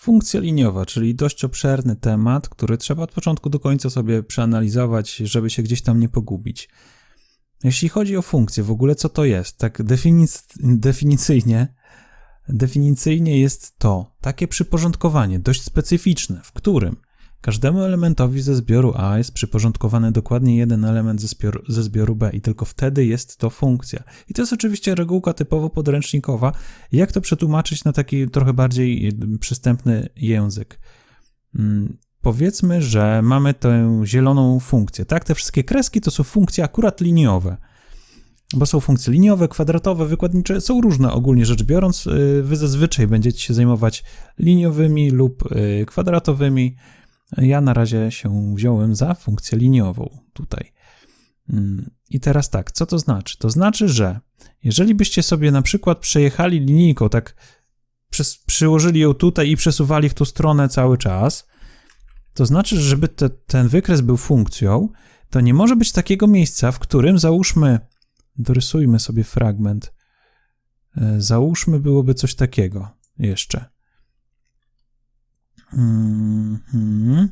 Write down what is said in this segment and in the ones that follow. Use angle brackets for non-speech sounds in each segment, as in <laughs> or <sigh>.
Funkcja liniowa, czyli dość obszerny temat, który trzeba od początku do końca sobie przeanalizować, żeby się gdzieś tam nie pogubić. Jeśli chodzi o funkcję, w ogóle co to jest? Tak definic definicyjnie, definicyjnie jest to takie przyporządkowanie dość specyficzne, w którym każdemu elementowi ze zbioru A jest przyporządkowany dokładnie jeden element ze zbioru, ze zbioru B i tylko wtedy jest to funkcja. I to jest oczywiście regułka typowo podręcznikowa. Jak to przetłumaczyć na taki trochę bardziej przystępny język? Hmm powiedzmy, że mamy tę zieloną funkcję, tak? Te wszystkie kreski to są funkcje akurat liniowe, bo są funkcje liniowe, kwadratowe, wykładnicze, są różne ogólnie rzecz biorąc. Y, wy zazwyczaj będziecie się zajmować liniowymi lub y, kwadratowymi. Ja na razie się wziąłem za funkcję liniową tutaj. Mm, I teraz tak, co to znaczy? To znaczy, że jeżeli byście sobie na przykład przejechali linijką, tak przyłożyli ją tutaj i przesuwali w tą stronę cały czas, to znaczy, że żeby te, ten wykres był funkcją, to nie może być takiego miejsca, w którym załóżmy, dorysujmy sobie fragment, e, załóżmy byłoby coś takiego jeszcze. Mm-hmm.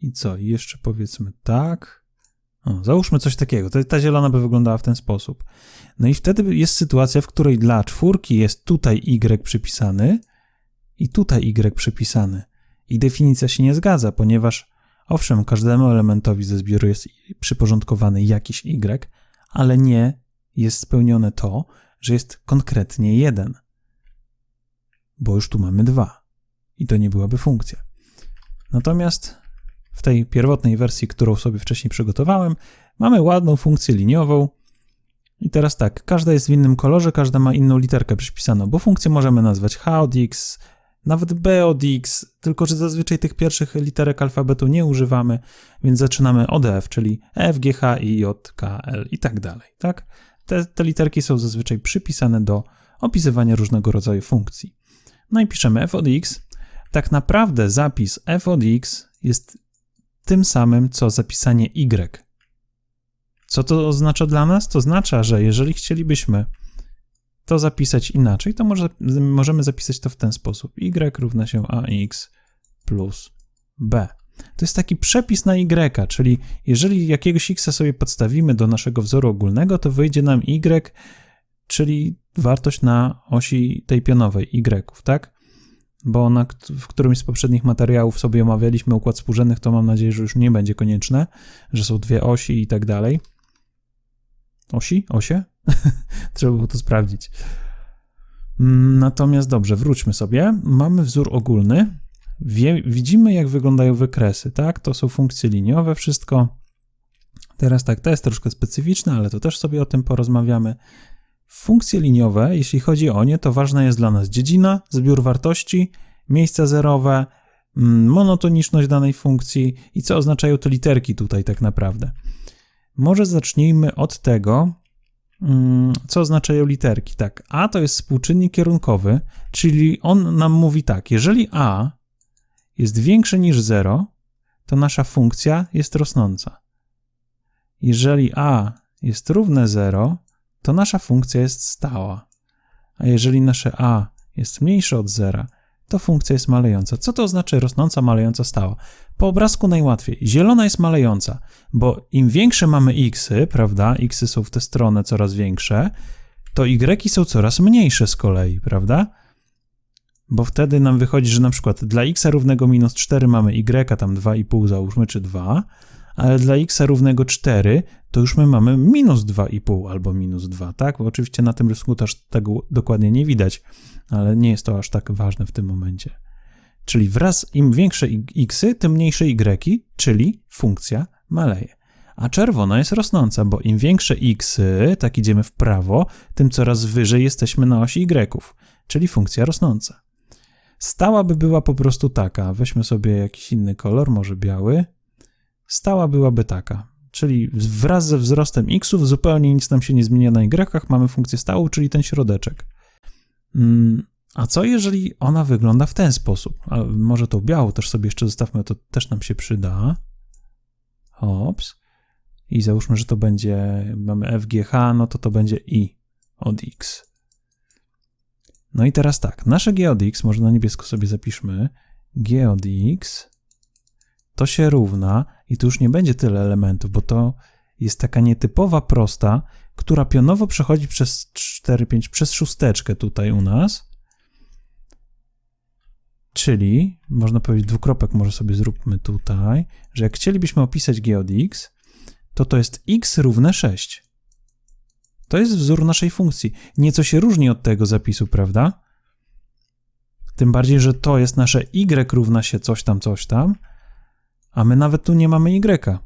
I co? I jeszcze powiedzmy tak. O, załóżmy coś takiego. Ta, ta zielona by wyglądała w ten sposób. No i wtedy jest sytuacja, w której dla czwórki jest tutaj y przypisany i tutaj y przypisany. Ich definicja się nie zgadza, ponieważ owszem, każdemu elementowi ze zbioru jest przyporządkowany jakiś y, ale nie jest spełnione to, że jest konkretnie jeden. Bo już tu mamy dwa. I to nie byłaby funkcja. Natomiast w tej pierwotnej wersji, którą sobie wcześniej przygotowałem, mamy ładną funkcję liniową. I teraz tak, każda jest w innym kolorze, każda ma inną literkę przypisaną, bo funkcję możemy nazwać h od x, nawet B od X, tylko że zazwyczaj tych pierwszych literek alfabetu nie używamy, więc zaczynamy od F, czyli F, G, H, I, J, K, L i tak dalej, tak? Te, te literki są zazwyczaj przypisane do opisywania różnego rodzaju funkcji. No i piszemy f od x. Tak naprawdę zapis f od x jest tym samym, co zapisanie y. Co to oznacza dla nas? To oznacza, że jeżeli chcielibyśmy to zapisać inaczej, to może, możemy zapisać to w ten sposób. y równa się ax plus b. To jest taki przepis na y, czyli jeżeli jakiegoś x sobie podstawimy do naszego wzoru ogólnego, to wyjdzie nam y, czyli wartość na osi tej pionowej y, tak? Bo na, w którymś z poprzednich materiałów sobie omawialiśmy układ współrzędnych, to mam nadzieję, że już nie będzie konieczne, że są dwie osi i tak dalej. Osi? Osie? <laughs> Trzeba było to sprawdzić. Mm, natomiast dobrze, wróćmy sobie. Mamy wzór ogólny. Wie, widzimy, jak wyglądają wykresy, tak? To są funkcje liniowe, wszystko. Teraz tak, to jest troszkę specyficzne, ale to też sobie o tym porozmawiamy. Funkcje liniowe, jeśli chodzi o nie, to ważna jest dla nas dziedzina, zbiór wartości, miejsca zerowe, mm, monotoniczność danej funkcji i co oznaczają te literki tutaj tak naprawdę. Może zacznijmy od tego, mm, co oznaczają literki. Tak, A to jest współczynnik kierunkowy, czyli on nam mówi tak, jeżeli A jest większe niż 0, to nasza funkcja jest rosnąca. Jeżeli A jest równe 0, to nasza funkcja jest stała. A jeżeli nasze A jest mniejsze od 0, to funkcja jest malejąca. Co to oznacza rosnąca, malejąca, stała? Po obrazku najłatwiej. Zielona jest malejąca, bo im większe mamy xy, prawda, xy są w tę stronę coraz większe, to y są coraz mniejsze z kolei, prawda? Bo wtedy nam wychodzi, że na przykład dla x równego minus 4 mamy y, tam 2,5 załóżmy, czy 2, ale dla x równego 4 to już my mamy minus 2,5 albo minus 2, tak? Bo oczywiście na tym rysунku też tego dokładnie nie widać, ale nie jest to aż tak ważne w tym momencie. Czyli wraz im większe x, tym mniejsze y, czyli funkcja maleje. A czerwona jest rosnąca, bo im większe x, tak idziemy w prawo, tym coraz wyżej jesteśmy na osi y, czyli funkcja rosnąca. Stała by była po prostu taka. Weźmy sobie jakiś inny kolor, może biały. Stała byłaby taka. Czyli wraz ze wzrostem xów zupełnie nic nam się nie zmienia na y, mamy funkcję stałą, czyli ten środeczek. Mm, a co jeżeli ona wygląda w ten sposób? A może tą białą też sobie jeszcze zostawmy, to też nam się przyda. Hops. I załóżmy, że to będzie, mamy FGH, no to to będzie I od X. No i teraz tak, nasze g od x, może na niebiesko sobie zapiszmy, g od x to się równa, i tu już nie będzie tyle elementów, bo to jest taka nietypowa prosta, która pionowo przechodzi przez 4, 5, przez szósteczkę tutaj u nas. Czyli, można powiedzieć, dwukropek może sobie zróbmy tutaj, że jak chcielibyśmy opisać g od x, to to jest x równe 6. To jest wzór naszej funkcji. Nieco się różni od tego zapisu, prawda? Tym bardziej, że to jest nasze y równa się coś tam, coś tam, a my nawet tu nie mamy y.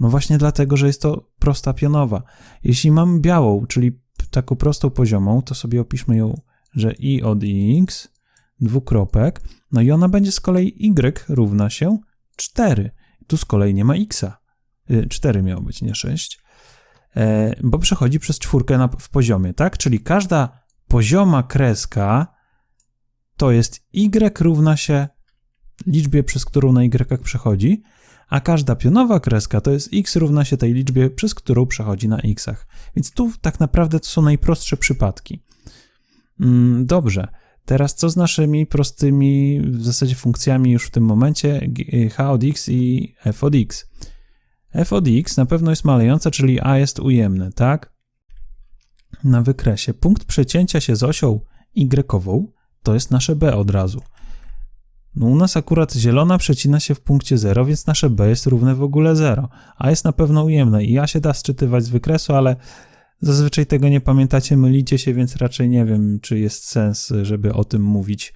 No właśnie dlatego, że jest to prosta pionowa. Jeśli mam białą, czyli taką prostą poziomą, to sobie opiszmy ją, że i od x, dwukropek, no i ona będzie z kolei y równa się 4. Tu z kolei nie ma x. 4 y, miało być, nie 6. E, bo przechodzi przez czwórkę na, w poziomie, tak? Czyli każda pozioma kreska to jest y równa się liczbie, przez którą na y przechodzi, a każda pionowa kreska to jest x równa się tej liczbie, przez którą przechodzi na xach. Więc tu tak naprawdę to są najprostsze przypadki. Mm, dobrze, teraz co z naszymi prostymi w zasadzie funkcjami już w tym momencie h od x i f od x? f od x na pewno jest malejąca, czyli a jest ujemne, tak? Na wykresie punkt przecięcia się z osią y to jest nasze b od razu. No u nas akurat zielona przecina się w punkcie 0, więc nasze b jest równe w ogóle 0, a jest na pewno ujemne i a się da sczytywać z wykresu, ale zazwyczaj tego nie pamiętacie, mylicie się, więc raczej nie wiem, czy jest sens, żeby o tym mówić.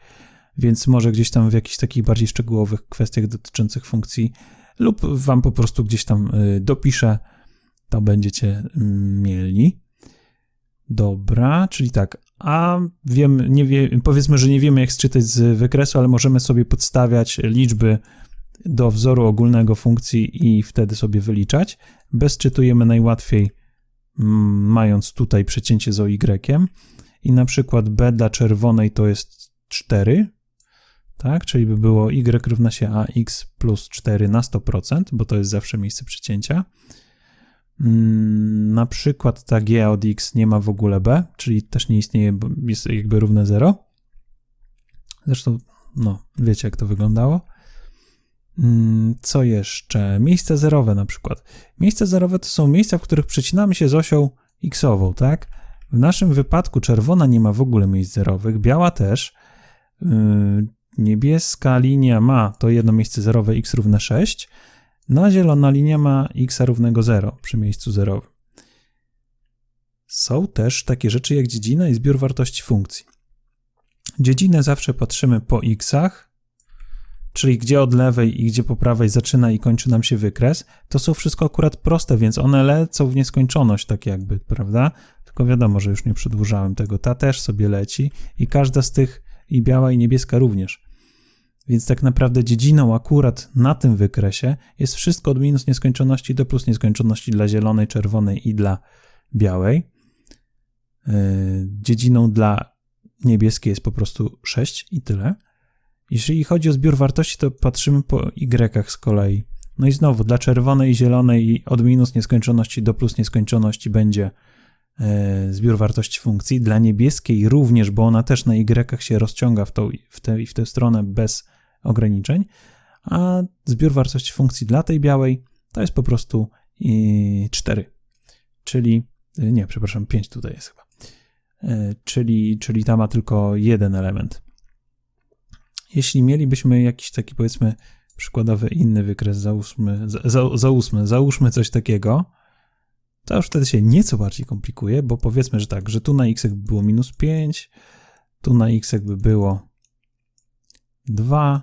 Więc może gdzieś tam w jakichś takich bardziej szczegółowych kwestiach dotyczących funkcji lub wam po prostu gdzieś tam y, dopiszę, to będziecie mm, mieli. Dobra, czyli tak, a wiem, nie wie, powiedzmy, że nie wiemy jak sczytać z wykresu, ale możemy sobie podstawiać liczby do wzoru ogólnego funkcji i wtedy sobie wyliczać. Bezczytujemy najłatwiej mm, mając tutaj przecięcie z OY i na przykład B dla czerwonej to jest 4, tak, czyli by było Y równa się AX plus 4 na 100%, bo to jest zawsze miejsce przecięcia. Na przykład ta g od x nie ma w ogóle b, czyli też nie istnieje, bo jest jakby równe 0. Zresztą, no, wiecie jak to wyglądało. Mm, co jeszcze? Miejsca zerowe na przykład. Miejsca zerowe to są miejsca, w których przecinamy się z osią x-ową, tak? W naszym wypadku czerwona nie ma w ogóle miejsc zerowych, biała też. Yy, niebieska linia ma to jedno miejsce zerowe x równe 6, no a zielona linia ma x równego 0 przy miejscu zerowym. Są też takie rzeczy jak dziedzina i zbiór wartości funkcji. Dziedzinę zawsze patrzymy po xach, czyli gdzie od lewej i gdzie po prawej zaczyna i kończy nam się wykres. To są wszystko akurat proste, więc one lecą w nieskończoność, tak jakby, prawda? Tylko wiadomo, że już nie przedłużałem tego. Ta też sobie leci i każda z tych, i biała, i niebieska również. Więc tak naprawdę dziedziną akurat na tym wykresie jest wszystko od minus nieskończoności do plus nieskończoności dla zielonej, czerwonej i dla białej. Yy, dziedziną dla niebieskiej jest po prostu 6 i tyle. Jeżeli chodzi o zbiór wartości, to patrzymy po y z kolei. No i znowu, dla czerwonej i zielonej od minus nieskończoności do plus nieskończoności będzie yy, zbiór wartości funkcji. Dla niebieskiej również, bo ona też na y się rozciąga w, tą, w, tę, w tę stronę bez ograniczeń, a zbiór wartości funkcji dla tej białej to jest po prostu 4, czyli, y, nie, przepraszam, 5 tutaj jest chyba, czyli, czyli ta ma tylko jeden element. Jeśli mielibyśmy jakiś taki, powiedzmy, przykładowy inny wykres, załóżmy, za, załóżmy, załóżmy coś takiego, to już wtedy się nieco bardziej komplikuje, bo powiedzmy, że tak, że tu na x by było minus 5, tu na x by było 2,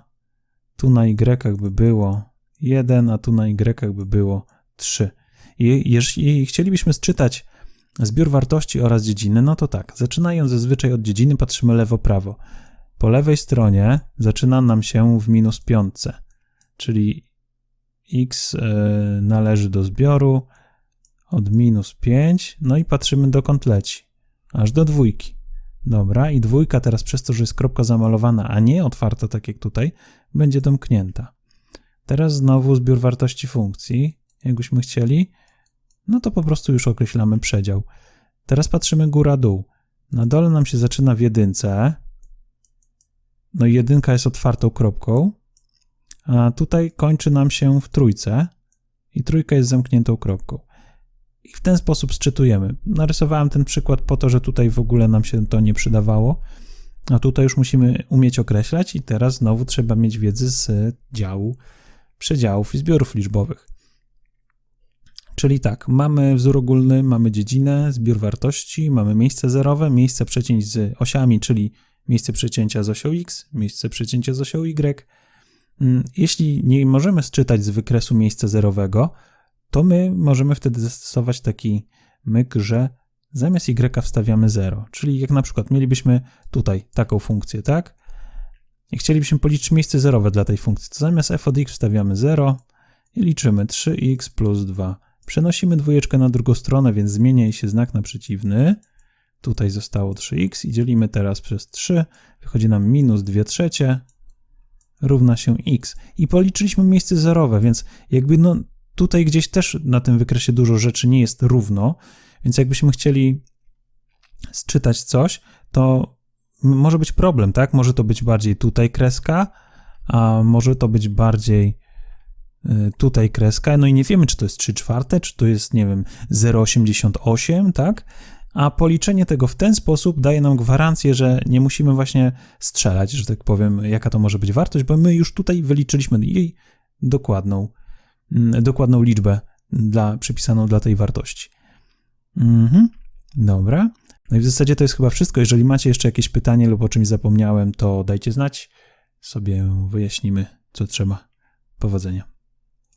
tu na y by było 1, a tu na y by było 3. I jeśli chcielibyśmy sczytać zbiór wartości oraz dziedziny, no to tak, zaczynając zazwyczaj od dziedziny patrzymy lewo-prawo. Po lewej stronie zaczyna nam się w minus piątce, czyli x e, należy do zbioru od minus 5, no i patrzymy dokąd leci, aż do dwójki. Dobra, i dwójka teraz przez to, że jest kropka zamalowana, a nie otwarta, tak jak tutaj, będzie domknięta. Teraz znowu zbiór wartości funkcji, jakbyśmy chcieli, no to po prostu już określamy przedział. Teraz patrzymy góra-dół. Na dole nam się zaczyna w jedynce. No i jedynka jest otwartą kropką. A tutaj kończy nam się w trójce. I trójka jest zamkniętą kropką. I w ten sposób sczytujemy. Narysowałem ten przykład po to, że tutaj w ogóle nam się to nie przydawało. A tutaj już musimy umieć określać i teraz znowu trzeba mieć wiedzy z działu przedziałów i zbiorów liczbowych. Czyli tak, mamy wzór ogólny, mamy dziedzinę, zbiór wartości, mamy miejsce zerowe, miejsce przecięć z osiami, czyli miejsce przecięcia z osią x, miejsce przecięcia z osią y. Mm, Jeśli nie możemy sczytać z wykresu miejsca zerowego, to my możemy wtedy zastosować taki myk, że zamiast y wstawiamy 0. Czyli jak na przykład mielibyśmy tutaj taką funkcję, tak? I chcielibyśmy policzyć miejsce zerowe dla tej funkcji, to zamiast f od x wstawiamy 0 i liczymy 3x plus 2. Przenosimy dwójeczkę na drugą stronę, więc zmienia jej się znak na przeciwny. Tutaj zostało 3x i dzielimy teraz przez 3. Wychodzi nam minus 2 trzecie równa się x. I policzyliśmy miejsce zerowe, więc jakby no tutaj gdzieś też na tym wykresie dużo rzeczy nie jest równo, więc jakbyśmy chcieli sczytać coś, to może być problem, tak? Może to być bardziej tutaj kreska, a może to być bardziej tutaj kreska, no i nie wiemy, czy to jest 3 czwarte, czy to jest, nie wiem, 0,88, tak? A policzenie tego w ten sposób daje nam gwarancję, że nie musimy właśnie strzelać, że tak powiem, jaka to może być wartość, bo my już tutaj wyliczyliśmy jej dokładną, mm, dokładną liczbę dla, przypisaną dla tej wartości. Mhm, dobra. No i w zasadzie to jest chyba wszystko. Jeżeli macie jeszcze jakieś pytanie lub o czymś zapomniałem, to dajcie znać. Sobie wyjaśnimy, co trzeba. Powodzenia.